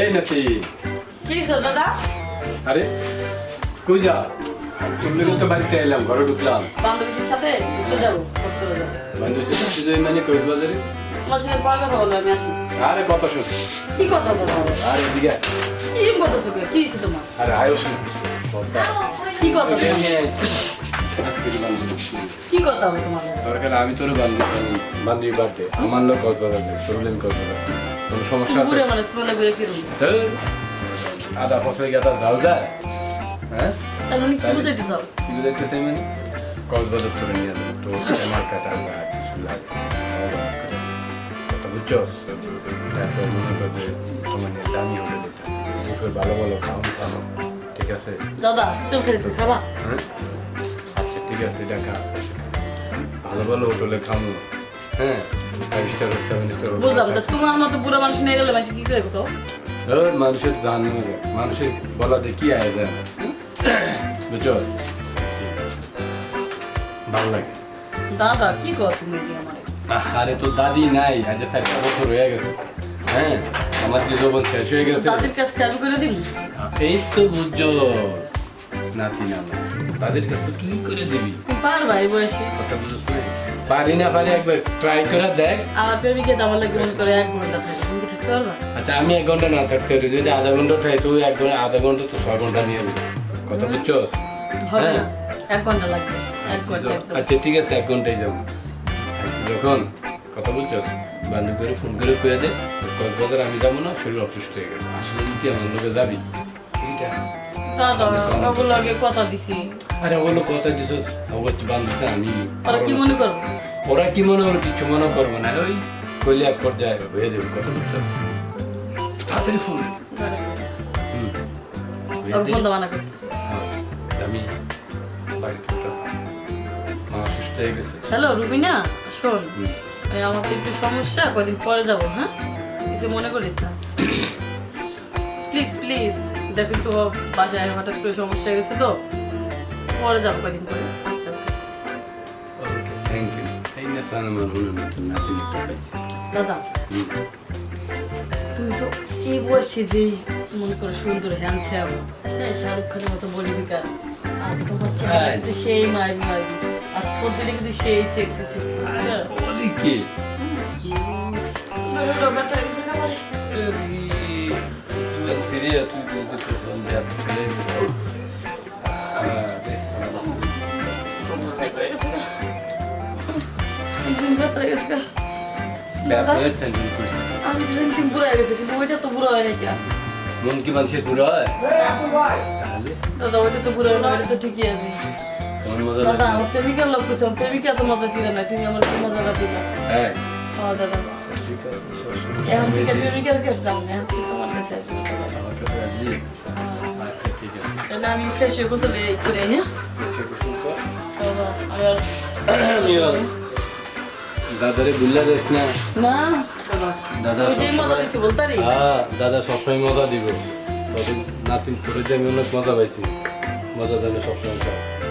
এই নাতি। কি দাদা? আরে কই যা? তুমি তো বাড়িতে এলাম ঘরে ঢুকলাম। বান্ধবীর সাথে? ঘুরতে যাব? কক্সবাজার যাব? বান্ধবী সাথে সুযোগ মানে কক্সবাজারে তোমার সাথে পরে কথা বলো আমি আসি। আরে কত শুন। কি কথা বলো আরে এদিকে কি কথা চোখে কি তোমার? আরে আয়ো শুন কি কথা। কি কথা হবে তোমার দরকার আমি তোর বান্ধবী বান্ধবী বার্থডে। আমার লোক কক্সবাজার প্রবলেম কক্সবাজার কোনো সমস্যা আছে? মানে ঘুরে ফিরুন ধুর, আদা ফসলে গেতা যায় হ্যাঁ? মানে কি বুঝাইতে কি মানে? কক্সবাজার করে নিয়ে যাব তো আমার কাটা বা কিছু লাগে। বুঝছ? তারপর মনে করবে তোমার দামি ভালো ভালো খাওয়ানো খাওয়ানো ঠিক আছে? দাদা তো খেতে খাবা? হ্যাঁ? আচ্ছা ঠিক আছে এটা খা। ভালো ভালো হোটেলে খাব হ্যাঁ? ফাইভ স্টার সেভেন স্টার বুঝলাম তা তোমার আমার বুড়া মানুষ নিয়ে গেলে মাসে কি করে তো মানুষের জান মানুষের বলাতে কি আয় যায় বুঝছ? ভালো লাগে। দাদা কি কর তুমি কি আমার? আরে তো দাদি নাই আজ চারটা বছর হয়ে গেছে। হ্যাঁ আমার যে যৌবন শেষ হয়ে গেছে। দাদির কাছে চাবি করে দিন এই তো বুঝছ নাতি না তাদের কাছে তুই করে দিবি। পারবা এই বয়সে। কথা বুঝছ পারি না পারি একবার ট্রাই করে দেখ। আমার প্রেমিকে তো আমার লাগে মনে করে এক ঘণ্টা থাকে তুমি থাকতে পারবা আচ্ছা আমি এক ঘণ্টা না থাকতে পারি যদি আধা ঘণ্টা ঠাই তুই এক ঘণ্টা আধা ঘণ্টা তো ছয় ঘণ্টা নিয়ে যাবি কথা বুঝছ? হবে হ্যাঁ। না এক ঘণ্টা লাগবে এক ঘণ্টা আচ্ছা ঠিক আছে এক ঘন্টায় যাব। আচ্ছা, যখন কথা বলছো বান্ধব করে ফোন করে করে দে কক্সবাজার আমি যাব না শরীর অসুস্থ হয়ে গেছে। আসলে তুই আমার লোকে যাবি। এইটা দাদা কথা দিছি। আরে ওগুলো কথা দিছ অবশ্য বান্ধবটা আমি ওরা কি মনে করব? ওরা কি মনে করবে কিছু মনে করব না। ওই কইলে এক পর্যায়ে হয়ে যাবে কথা বুঝছ তাড়াতাড়ি ফোন হ্যাঁ, আমি বাড়িতে মা অসুস্থ হয়ে গেছে। হ্যালো রুবিনা শোন। আমার তো একটু সমস্যা কদিন পরে যাব হ্যাঁ? কিছু মনে করিস না? Please please. দেখুন তো বাসায় হঠাৎ করে সমস্যা হয়ে গেছে তো। পরে যাব কদিন পরে। আচ্ছা। ওকে থ্যাংক ইউ এই না সান আমার নতুন নাতি নিতে পারছি দাদা তুমি তো এই বয়সে যে মনে করো সুন্দর হ্যান্ডসাম হ্যাঁ শাহরুখ খানের মতো বডি বিকার আর তোমার চেহারা। কিন্তু সেই মারবি মারবি আর পদ্ধতি কিন্তু সেই সেক্সি সেক্সি আচ্ছা ব্যথা হয়ে গেছে আমি ড্রিঙ্কিং পুরো হয়ে গেছে কিন্তু ওইটা তো পুরো হয় নাকি মন কি মানুষের পুরো হয়? দাদা ওইটা তো পুরো হয় না ওইটা তো ঠিকই আছে। দাদা আমার প্রেমিকার লোক করছে আমার প্রেমিকা তো মজা দিলে না তুমি আমার কি মজাটা দিলা হ্যাঁ। দাদা। ঠিক আছে এখন থেকে প্রেমিকার কাছে যাও না এখন তোমার কাছে আচ্ছা ঠিক আছে। তাহলে আমি ফ্রেশ হয়ে গোসল করে হ্যাঁ? আমি দাদারে বুল্লা যাস না। না। দাদা হ্যাঁ দাদা সবসময় মজা দিব। তবে নাতিন করে যে আমি অনেক মজা পাইছি। মজা দিলে সবসময়